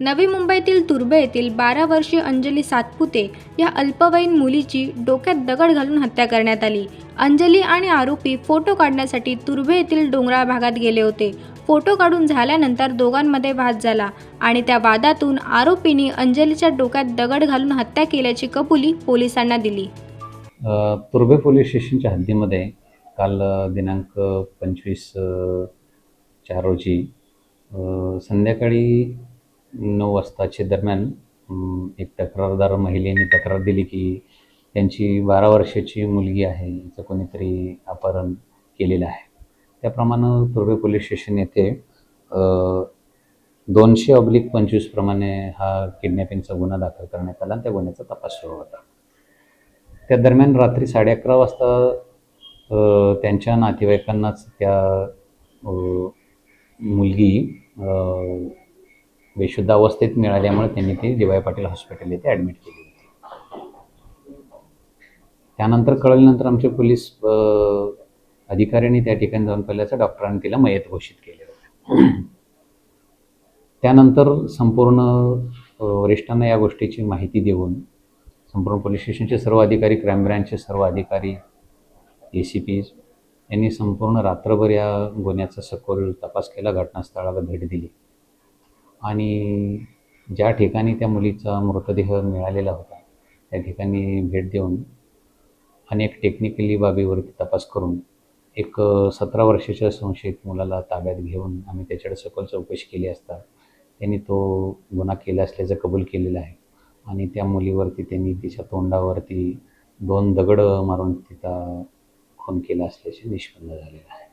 नवी मुंबईतील तुर्भे येथील बारा वर्षीय अंजली सातपुते या अल्पवयीन मुलीची डोक्यात दगड घालून हत्या करण्यात आली. अंजली आणि आरोपी फोटो काढण्यासाठी तुर्भे येथील डोंगराळ भागात गेले होते. फोटो काढून झाल्यानंतर दोघांमध्ये वाद झाला आणि त्या वादातून आरोपींनी अंजलीच्या डोक्यात दगड घालून हत्या केल्याची कबुली पोलिसांना दिली. अ, तुर्भे पोलीस स्टेशनच्या हद्दीमध्ये काल दिनांक पंचवीस चार रोजी संध्याकाळी नऊ वाजताच्या दरम्यान एक तक्रारदार महिलेने तक्रार दिली की त्यांची बारा वर्षाची मुलगी आहे हिचं कोणीतरी अपहरण केलेलं आहे. त्याप्रमाणे तुर्वे पोलीस स्टेशन येथे दोनशे ऑब्लिक पंचवीस प्रमाणे हा किडनॅपिंगचा गुन्हा दाखल करण्यात आला आणि त्या गुन्ह्याचा तपास सुरू होता. त्या दरम्यान रात्री साडे अकरा वाजता त्यांच्या नातेवाईकांनाच त्या मुलगी बेशुद्ध अवस्थेत मिळाल्यामुळे त्यांनी ती डी वाय पाटील हॉस्पिटल येथे ॲडमिट केली होती. त्यानंतर कळल्यानंतर आमचे पोलीस अधिकाऱ्यांनी त्या ठिकाणी जाऊन पहिल्याचं डॉक्टरांनी तिला मयत घोषित केले. होते त्यानंतर संपूर्ण वरिष्ठांना या गोष्टीची माहिती देऊन संपूर्ण पोलीस स्टेशनचे सर्व अधिकारी क्राईम ब्रँचचे सर्व अधिकारी ए सी पी यांनी संपूर्ण रात्रभर या गुन्ह्याचा सखोल तपास केला घटनास्थळाला भेट दिली. आणि ज्या ठिकाणी त्या मुलीचा मृतदेह मिळालेला होता त्या ठिकाणी भेट देऊन अनेक टेक्निकली बाबीवरती तपास करून एक सतरा वर्षाच्या संशयित मुलाला ताब्यात घेऊन आम्ही त्याच्याकडे सखोल चौकशी केली असता त्यांनी तो गुन्हा केला असल्याचं कबूल केलेलं आहे. आणि त्या मुलीवरती त्यांनी तिच्या तोंडावरती दोन दगड मारून तिचा खून केला असल्याचे निष्पन्न झालेलं आहे.